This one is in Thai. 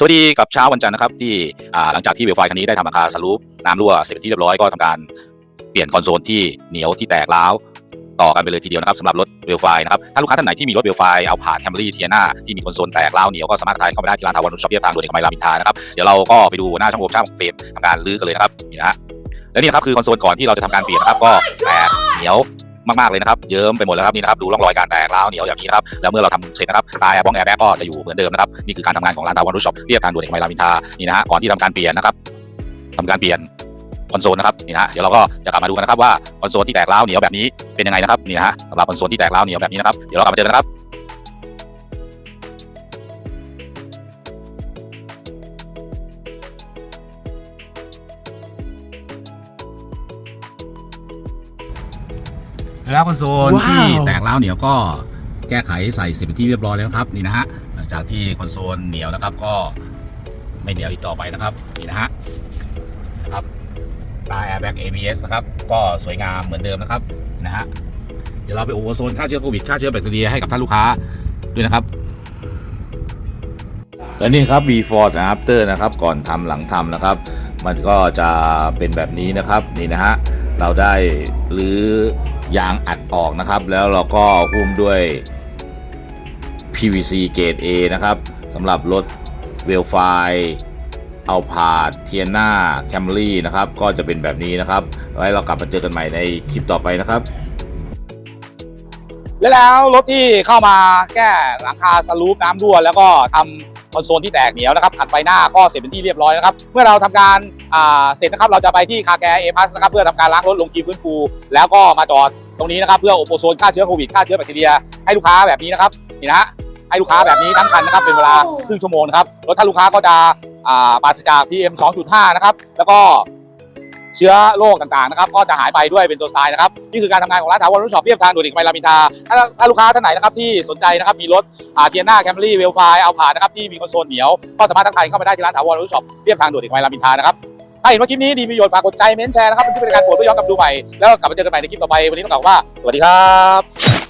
สวัสดีกับเช้าวันจันทร์นะครับที่อ่าหลังจากที่เวลไฟคันนี้ได้ทำอาคารสรูปน้ำรั่วเสร็จเป็นที่เรียบร้อยก็ทำการเปลี่ยนคอนโซลที่เหนียวที่แตกร้าวต่อกันไปเลยทีเดียวนะครับสำหรับรถเวลไฟนะครับถ้าลูกค้าท่านไหนที่มีรถเวลไฟเอาผ่านแคมรี่เทียนาที่มีคอนโซลแตกร้าวเหนียวก็สามารถทายเข้ามาได้ที่ร้านทาวน์ช็อปเรียบทางด่วนเอกมัยรามอินทรานะครับเดี๋ยวเราก็ไปดูหน้าช่างโอมช่างเฟรมทำการรื้อกันเลยนะครับนี่นะฮะและนี่นะครับคือคอนโซลก่อนที่เราจะทำการเปลี่ยนนะครับก็แตกเหนียว มากๆเลยนะครับเยิ้มไปหมดแล้วครับนี่นะครับดูร่องรอยการแตกร้าวเหนียวอย่างนี้นะครับแล้วเมื่อเราทำเสร็จนะครับตาแอร์บ้องแอร์แบ็กก็จะอยู่เหมือนเดิมนะครับนี่คือการทำงานของร้านตาวน์ช็อปเรียบทางด่วนเอกมัยรามอินทรานี่นะฮะก่อนที่ทำการเปลี่ยนนะครับทำการเปลี่ยนคอนโซลนะครับนี่นะฮะเดี๋ยวเราก็จะกลับมาดูกันนะครับว่าคอนโซลที่แตกร้าวเหนียวแบบนี้เป็นยังไงนะครับนี่นะฮะสำหรับคอนโซลที่แตกร้าวเหนียวแบบนี้นะครับเดี๋ยวเรากลับมาเจอกันนะครับ แล้วคอนโซลว้าวที่แตกร้าวเหนียวก็แก้ไขใส่เสร็จเป็นที่เรียบร้อยแล้วนะครับนี่นะฮะหลังจากที่คอนโซลเหนียวนะครับก็ไม่เหนียวอีกต่อไปนะครับนี่นะฮะนะครับตาแอร์แบ็ก ABS นะครับก็สวยงามเหมือนเดิมนะครับนะฮะเดี๋ยวเราไปโอเวอร์โซนฆ่าเชื้อโควิดฆ่าเชื้อแบคทีเรียให้กับท่านลูกค้าด้วยนะครับและนี่ครับ before and after นะครับก่อนทำหลังทำนะครับ มันก็จะเป็นแบบนี้นะครับนี่นะฮะ เราได้หรือยางอัดออกนะครับ แล้วเราก็หุ้มด้วย PVC เกรด A นะครับสำหรับรถเวลไฟเอาผาดเทียนาแคมรี่นะครับ ก็จะเป็นแบบนี้นะครับ ไว้เรากลับมาเจอกันใหม่ในคลิปต่อไปนะครับ และแล้วรถที่เข้ามาแก้หลังคาสลูปน้ำรั่วแล้วก็ทำ คอนโซลที่แตกเหนียวนะครับขัดไฟหน้าก็เสร็จเป็นที่เรียบร้อยนะครับเมื่อเราทำการเสร็จนะครับเราจะไปที่คาแกร์เอพัสนะครับเพื่อทำการล้างรถลงคีฟื้นฟู แล้วก็มาจอดตรงนี้นะครับเพื่อโอโปโซนฆ่าเชื้อโควิดฆ่าเชื้อแบคทีเรียให้ลูกค้าแบบนี้นะครับนี่นะให้ลูกค้าแบบนี้ทั้งคันนะครับเป็นเวลาครึ่งชั่วโมงนะครับรถท่านลูกค้าก็จะปราศจาก PM 2.5 นะครับแล้วก็ เชื้อโรคต่างๆนะครับก็จะหายไปด้วยเป็นตัวทรายนะครับนี่คือการทำงานของร้านถาวรรุ่นช็อปเรียบทางด่วนเอกมัยรามินทาถ้าถ้าลูกค้าท่านไหนนะครับที่สนใจนะครับมีรถอาเทียนาแคมรี่เวลไฟเอาผ่านนะครับที่มีคอนโซลเหนียวก็สามารถทักทายเข้ามาได้ที่ร้านถาวรรถช็อปเรียบทางด่วนเอกมัยรามินทานะครับถ้าเห็นว่าคลิปนี้ดีมีประโยชน์ฝากกดใจเม้นแชร์นะครับเป็นที่เป็นการโปรดเพื่อย้อนกลับดูใหม่แล้วกลับมาเจอกันใหม่ในคลิปต่อไปวันนี้ต้องกล่าวว่าสวัสดีครับ